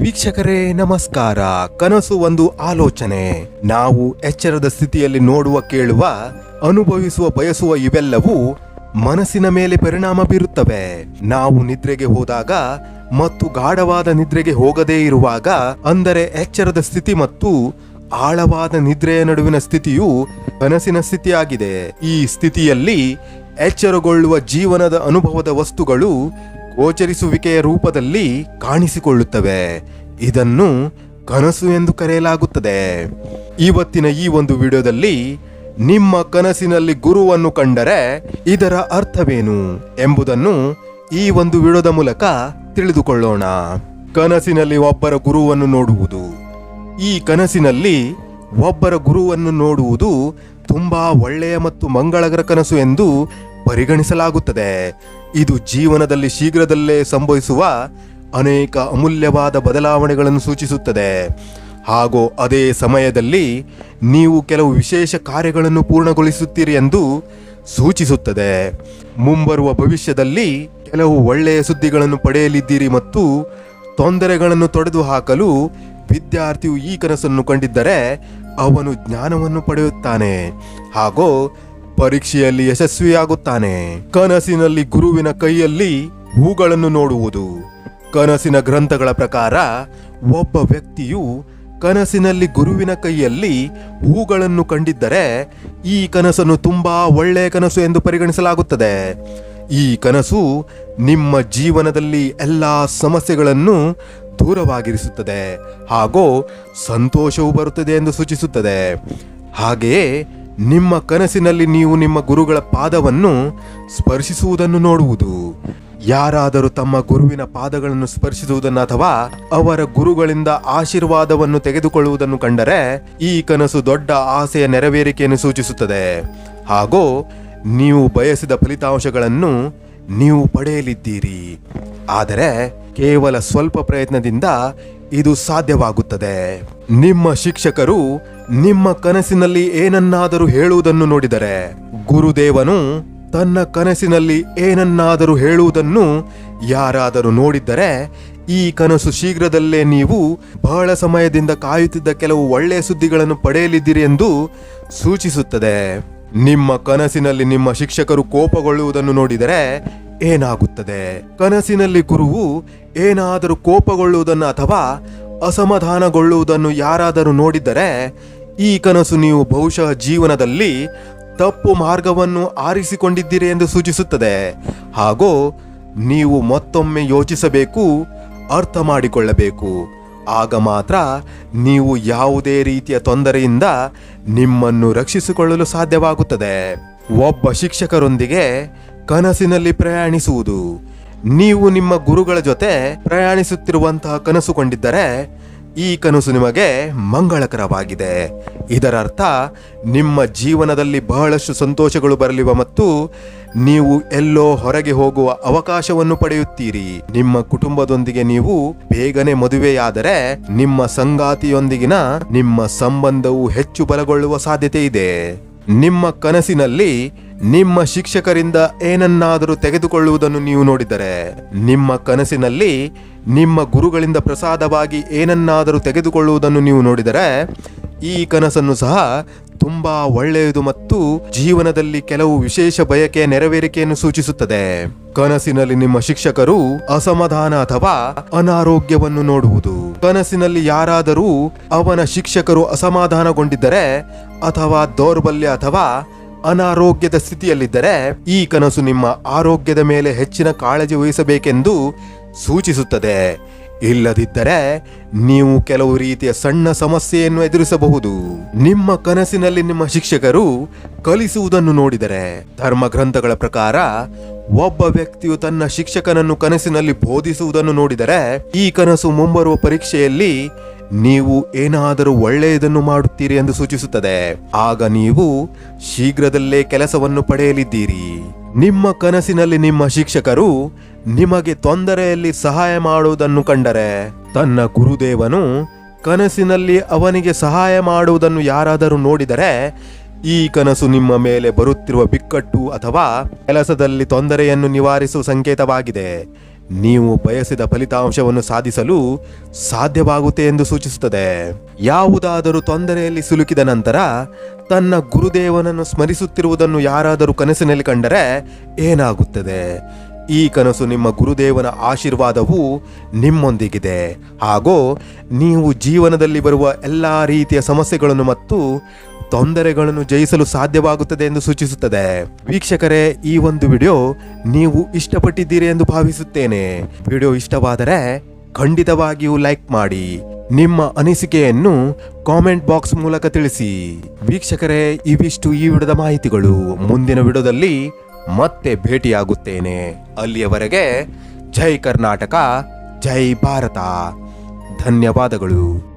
ವೀಕ್ಷಕರೇ, ನಮಸ್ಕಾರ. ಕನಸು ಒಂದು ಆಲೋಚನೆ. ನಾವು ಎಚ್ಚರದ ಸ್ಥಿತಿಯಲ್ಲಿ ನೋಡುವ, ಕೇಳುವ, ಅನುಭವಿಸುವ, ಬಯಸುವ ಇವೆಲ್ಲವೂ ಮನಸ್ಸಿನ ಮೇಲೆ ಪರಿಣಾಮ ಬೀರುತ್ತವೆ. ನಾವು ನಿದ್ರೆಗೆ ಹೋದಾಗ ಮತ್ತು ಗಾಢವಾದ ನಿದ್ರೆಗೆ ಹೋಗದೇ ಇರುವಾಗ, ಅಂದರೆ ಎಚ್ಚರದ ಸ್ಥಿತಿ ಮತ್ತು ಆಳವಾದ ನಿದ್ರೆಯ ನಡುವಿನ ಸ್ಥಿತಿಯು ಕನಸಿನ ಸ್ಥಿತಿಯಾಗಿದೆ. ಈ ಸ್ಥಿತಿಯಲ್ಲಿ ಎಚ್ಚರಗೊಳ್ಳುವ ಜೀವನದ ಅನುಭವದ ವಸ್ತುಗಳು ಗೋಚರಿಸುವಿಕೆಯ ರೂಪದಲ್ಲಿ ಕಾಣಿಸಿಕೊಳ್ಳುತ್ತವೆ. ಇದನ್ನು ಕನಸು ಎಂದು ಕರೆಯಲಾಗುತ್ತದೆ. ಇವತ್ತಿನ ಈ ಒಂದು ವಿಡಿಯೋದಲ್ಲಿ ನಿಮ್ಮ ಕನಸಿನಲ್ಲಿ ಗುರುವನ್ನು ಕಂಡರೆ ಇದರ ಅರ್ಥವೇನು ಎಂಬುದನ್ನು ಈ ಒಂದು ವಿಡಿಯೋದ ಮೂಲಕ ತಿಳಿದುಕೊಳ್ಳೋಣ. ಕನಸಿನಲ್ಲಿ ಒಬ್ಬರ ಗುರುವನ್ನು ನೋಡುವುದು. ಈ ಕನಸಿನಲ್ಲಿ ಒಬ್ಬರ ಗುರುವನ್ನು ನೋಡುವುದು ತುಂಬಾ ಒಳ್ಳೆಯ ಮತ್ತು ಮಂಗಳಕರ ಕನಸು ಎಂದು ಪರಿಗಣಿಸಲಾಗುತ್ತದೆ. ಇದು ಜೀವನದಲ್ಲಿ ಶೀಘ್ರದಲ್ಲೇ ಸಂಭವಿಸುವ ಅನೇಕ ಅಮೂಲ್ಯವಾದ ಬದಲಾವಣೆಗಳನ್ನು ಸೂಚಿಸುತ್ತದೆ. ಹಾಗೂ ಅದೇ ಸಮಯದಲ್ಲಿ ನೀವು ಕೆಲವು ವಿಶೇಷ ಕಾರ್ಯಗಳನ್ನು ಪೂರ್ಣಗೊಳಿಸುತ್ತೀರಿ ಎಂದು ಸೂಚಿಸುತ್ತದೆ. ಮುಂಬರುವ ಭವಿಷ್ಯದಲ್ಲಿ ಕೆಲವು ಒಳ್ಳೆಯ ಸುದ್ದಿಗಳನ್ನು ಪಡೆಯಲಿದ್ದೀರಿ ಮತ್ತು ತೊಂದರೆಗಳನ್ನು ತೊಡೆದು ಹಾಕಲು ವಿದ್ಯಾರ್ಥಿಯು ಈ ಕನಸನ್ನು ಕಂಡಿದ್ದರೆ ಅವನು ಜ್ಞಾನವನ್ನು ಪಡೆಯುತ್ತಾನೆ. ಹಾಗೂ ಪರೀಕ್ಷೆಯಲ್ಲಿ ಯಶಸ್ವಿಯಾಗುತ್ತಾನೆ. ಕನಸಿನಲ್ಲಿ ಗುರುವಿನ ಕೈಯಲ್ಲಿ ಹೂಗಳನ್ನು ನೋಡುವುದು. ಕನಸಿನ ಗ್ರಂಥಗಳ ಪ್ರಕಾರ ಒಬ್ಬ ವ್ಯಕ್ತಿಯು ಕನಸಿನಲ್ಲಿ ಗುರುವಿನ ಕೈಯಲ್ಲಿ ಹೂಗಳನ್ನು ಕಂಡಿದ್ದರೆ ಈ ಕನಸನ್ನು ತುಂಬಾ ಒಳ್ಳೆಯ ಕನಸು ಎಂದು ಪರಿಗಣಿಸಲಾಗುತ್ತದೆ. ಈ ಕನಸು ನಿಮ್ಮ ಜೀವನದಲ್ಲಿ ಎಲ್ಲ ಸಮಸ್ಯೆಗಳನ್ನು ದೂರವಾಗಿರಿಸುತ್ತದೆ ಹಾಗೂ ಸಂತೋಷವು ಬರುತ್ತದೆ ಎಂದು ಸೂಚಿಸುತ್ತದೆ. ಹಾಗೆಯೇ ನಿಮ್ಮ ಕನಸಿನಲ್ಲಿ ನೀವು ನಿಮ್ಮ ಗುರುಗಳ ಪಾದವನ್ನು ಸ್ಪರ್ಶಿಸುವುದನ್ನು ನೋಡುವುದು. ಯಾರಾದರೂ ತಮ್ಮ ಗುರುವಿನ ಪಾದಗಳನ್ನು ಸ್ಪರ್ಶಿಸುವುದನ್ನು ಅಥವಾ ಅವರ ಗುರುಗಳಿಂದ ಆಶೀರ್ವಾದವನ್ನು ತೆಗೆದುಕೊಳ್ಳುವುದನ್ನು ಕಂಡರೆ ಈ ಕನಸು ದೊಡ್ಡ ಆಸೆಯ ನೆರವೇರಿಕೆಯನ್ನು ಸೂಚಿಸುತ್ತದೆ. ಹಾಗೂ ನೀವು ಬಯಸಿದ ಫಲಿತಾಂಶಗಳನ್ನು ನೀವು ಪಡೆಯಲಿದ್ದೀರಿ. ಆದರೆ ಕೇವಲ ಸ್ವಲ್ಪ ಪ್ರಯತ್ನದಿಂದ ಇದು ಸಾಧ್ಯವಾಗುತ್ತದೆ. ನಿಮ್ಮ ಶಿಕ್ಷಕರು ನಿಮ್ಮ ಕನಸಿನಲ್ಲಿ ಏನನ್ನಾದರೂ ಹೇಳುವುದನ್ನು ನೋಡಿದರೆ, ಗುರುದೇವನು ತನ್ನ ಕನಸಿನಲ್ಲಿ ಏನನ್ನಾದರೂ ಹೇಳುವುದನ್ನು ಯಾರಾದರೂ ನೋಡಿದ್ದರೆ, ಈ ಕನಸು ಶೀಘ್ರದಲ್ಲೇ ನೀವು ಬಹಳ ಸಮಯದಿಂದ ಕಾಯುತ್ತಿದ್ದ ಕೆಲವು ಒಳ್ಳೆಯ ಸುದ್ದಿಗಳನ್ನು ಪಡೆಯಲಿದ್ದೀರಿ ಎಂದು ಸೂಚಿಸುತ್ತದೆ. ನಿಮ್ಮ ಕನಸಿನಲ್ಲಿ ನಿಮ್ಮ ಶಿಕ್ಷಕರು ಕೋಪಗೊಳ್ಳುವುದನ್ನು ನೋಡಿದರೆ ಏನಾಗುತ್ತದೆ? ಕನಸಿನಲ್ಲಿ ಗುರುವು ಏನಾದರೂ ಕೋಪಗೊಳ್ಳುವುದನ್ನು ಅಥವಾ ಅಸಮಾಧಾನಗೊಳ್ಳುವುದನ್ನು ಯಾರಾದರೂ ನೋಡಿದ್ದರೆ ಈ ಕನಸು ನೀವು ಬಹುಶಃ ಜೀವನದಲ್ಲಿ ತಪ್ಪು ಮಾರ್ಗವನ್ನು ಆರಿಸಿಕೊಂಡಿದ್ದೀರಿ ಎಂದು ಸೂಚಿಸುತ್ತದೆ. ಹಾಗೂ ನೀವು ಮತ್ತೊಮ್ಮೆ ಯೋಚಿಸಬೇಕು, ಅರ್ಥ ಮಾಡಿಕೊಳ್ಳಬೇಕು. ಆಗ ಮಾತ್ರ ನೀವು ಯಾವುದೇ ರೀತಿಯ ತೊಂದರೆಯಿಂದ ನಿಮ್ಮನ್ನು ರಕ್ಷಿಸಿಕೊಳ್ಳಲು ಸಾಧ್ಯವಾಗುತ್ತದೆ. ಒಬ್ಬ ಶಿಕ್ಷಕರೊಂದಿಗೆ ಕನಸಿನಲ್ಲಿ ಪ್ರಯಾಣಿಸುವುದು. ನೀವು ನಿಮ್ಮ ಗುರುಗಳ ಜೊತೆ ಪ್ರಯಾಣಿಸುತ್ತಿರುವಂತಹ ಕನಸು ಕೊಂಡಿದ್ದರೆ, ಈ ಕನಸು ನಿಮಗೆ ಮಂಗಳಕರವಾಗಿದೆ. ಇದರರ್ಥ, ನಿಮ್ಮ ಜೀವನದಲ್ಲಿ ಬಹಳಷ್ಟು ಸಂತೋಷಗಳು ಬರಲಿವೆ ಮತ್ತು ನೀವು ಎಲ್ಲೋ ಹೊರಗೆ ಹೋಗುವ ಅವಕಾಶವನ್ನು ಪಡೆಯುತ್ತೀರಿ. ನಿಮ್ಮ ಕುಟುಂಬದೊಂದಿಗೆ ನೀವು ಬೇಗನೆ ಮದುವೆಯಾದರೆ, ನಿಮ್ಮ ಸಂಗಾತಿಯೊಂದಿಗಿನ ನಿಮ್ಮ ಸಂಬಂಧವು ಹೆಚ್ಚು ಬಲಗೊಳ್ಳುವ ಸಾಧ್ಯತೆ ಇದೆ. ನಿಮ್ಮ ಕನಸಿನಲ್ಲಿ ನಿಮ್ಮ ಶಿಕ್ಷಕರಿಂದ ಏನನ್ನಾದರೂ ತೆಗೆದುಕೊಳ್ಳುವುದನ್ನು ನೀವು ನೋಡಿದರೆ, ನಿಮ್ಮ ಕನಸಿನಲ್ಲಿ ನಿಮ್ಮ ಗುರುಗಳಿಂದ ಪ್ರಸಾದವಾಗಿ ಏನನ್ನಾದರೂ ತೆಗೆದುಕೊಳ್ಳುವುದನ್ನು ನೀವು ನೋಡಿದರೆ, ಈ ಕನಸನ್ನು ಸಹ ತುಂಬಾ ಒಳ್ಳೆಯದು ಮತ್ತು ಜೀವನದಲ್ಲಿ ಕೆಲವು ವಿಶೇಷ ಬಯಕೆಯ ನೆರವೇರಿಕೆಯನ್ನು ಸೂಚಿಸುತ್ತದೆ. ಕನಸಿನಲ್ಲಿ ನಿಮ್ಮ ಶಿಕ್ಷಕರು ಅಸಮಾಧಾನ ಅಥವಾ ಅನಾರೋಗ್ಯವನ್ನು ನೋಡುವುದು. ಕನಸಿನಲ್ಲಿ ಯಾರಾದರೂ ಅವನ ಶಿಕ್ಷಕರು ಅಸಮಾಧಾನಗೊಂಡಿದ್ದರೆ ಅಥವಾ ದೌರ್ಬಲ್ಯ ಅಥವಾ ಅನಾರೋಗ್ಯದ ಸ್ಥಿತಿಯಲ್ಲಿದ್ದರೆ ಈ ಕನಸು ನಿಮ್ಮ ಆರೋಗ್ಯದ ಮೇಲೆ ಹೆಚ್ಚಿನ ಕಾಳಜಿ ವಹಿಸಬೇಕೆಂದು ಸೂಚಿಸುತ್ತದೆ. ಇಲ್ಲದಿದ್ದರೆ ನೀವು ಕೆಲವು ರೀತಿಯ ಸಣ್ಣ ಸಮಸ್ಯೆಯನ್ನು ಎದುರಿಸಬಹುದು. ನಿಮ್ಮ ಕನಸಿನಲ್ಲಿ ನಿಮ್ಮ ಶಿಕ್ಷಕರು ಕಲಿಸುವುದನ್ನು ನೋಡಿದರೆ ಧರ್ಮ ಗ್ರಂಥಗಳ ಪ್ರಕಾರ ಒಬ್ಬ ವ್ಯಕ್ತಿಯು ತನ್ನ ಶಿಕ್ಷಕನನ್ನು ಕನಸಿನಲ್ಲಿ ಬೋಧಿಸುವುದನ್ನು ನೋಡಿದರೆ ಈ ಕನಸು ಮುಂಬರುವ ಪರೀಕ್ಷೆಯಲ್ಲಿ ನೀವು ಏನಾದರೂ ಒಳ್ಳೆಯದನ್ನು ಮಾಡುತ್ತೀರಿ ಎಂದು ಸೂಚಿಸುತ್ತದೆ. ಆಗ ನೀವು ಶೀಘ್ರದಲ್ಲೇ ಕೆಲಸವನ್ನು ಪಡೆಯಲಿದ್ದೀರಿ. ನಿಮ್ಮ ಕನಸಿನಲ್ಲಿ ನಿಮ್ಮ ಶಿಕ್ಷಕರು ನಿಮಗೆ ತೊಂದರೆಯಲ್ಲಿ ಸಹಾಯ ಮಾಡುವುದನ್ನು ಕಂಡರೆ, ತನ್ನ ಗುರುದೇವನು ಕನಸಿನಲ್ಲಿ ಅವನಿಗೆ ಸಹಾಯ ಮಾಡುವುದನ್ನು ಯಾರಾದರೂ ನೋಡಿದರೆ, ಈ ಕನಸು ನಿಮ್ಮ ಮೇಲೆ ಬರುತ್ತಿರುವ ಬಿಕ್ಕಟ್ಟು ಅಥವಾ ಕೆಲಸದಲ್ಲಿ ತೊಂದರೆಯನ್ನು ನಿವಾರಿಸುವ ಸಂಕೇತವಾಗಿದೆ. ನೀವು ಬಯಸಿದ ಫಲಿತಾಂಶವನ್ನು ಸಾಧಿಸಲು ಸಾಧ್ಯವಾಗುತ್ತೆ ಎಂದು ಸೂಚಿಸುತ್ತದೆ. ಯಾವುದಾದರೂ ತೊಂದರೆಯಲ್ಲಿ ಸಿಲುಕಿದ ನಂತರ ತನ್ನ ಗುರುದೇವನನ್ನು ಸ್ಮರಿಸುತ್ತಿರುವುದನ್ನು ಯಾರಾದರೂ ಕನಸಿನಲ್ಲಿ ಕಂಡರೆ ಏನಾಗುತ್ತದೆ? ಈ ಕನಸು ನಿಮ್ಮ ಗುರುದೇವನ ಆಶೀರ್ವಾದವು ನಿಮ್ಮೊಂದಿಗಿದೆ. ಹಾಗೂ ನೀವು ಜೀವನದಲ್ಲಿ ಬರುವ ಎಲ್ಲ ರೀತಿಯ ಸಮಸ್ಯೆಗಳನ್ನು ಮತ್ತು ತೊಂದರೆಗಳನ್ನು ಜಯಿಸಲು ಸಾಧ್ಯವಾಗುತ್ತದೆ ಎಂದು ಸೂಚಿಸುತ್ತದೆ. ವೀಕ್ಷಕರೇ, ಈ ಒಂದು ವಿಡಿಯೋ ನೀವು ಇಷ್ಟಪಟ್ಟಿದ್ದೀರಿ ಎಂದು ಭಾವಿಸುತ್ತೇನೆ. ವಿಡಿಯೋ ಇಷ್ಟವಾದರೆ ಖಂಡಿತವಾಗಿಯೂ ಲೈಕ್ ಮಾಡಿ. ನಿಮ್ಮ ಅನಿಸಿಕೆಯನ್ನು ಕಾಮೆಂಟ್ ಬಾಕ್ಸ್ ಮೂಲಕ ತಿಳಿಸಿ. ವೀಕ್ಷಕರೇ, ಇವಿಷ್ಟು ಈ ವಿಡಿಯೋದ ಮಾಹಿತಿಗಳು. ಮುಂದಿನ ವಿಡಿಯೋದಲ್ಲಿ ಮತ್ತೆ ಭೇಟಿಯಾಗುತ್ತೇನೆ. ಅಲ್ಲಿಯವರೆಗೆ ಜೈ ಕರ್ನಾಟಕ ಜೈ ಭಾರತ. ಧನ್ಯವಾದಗಳು.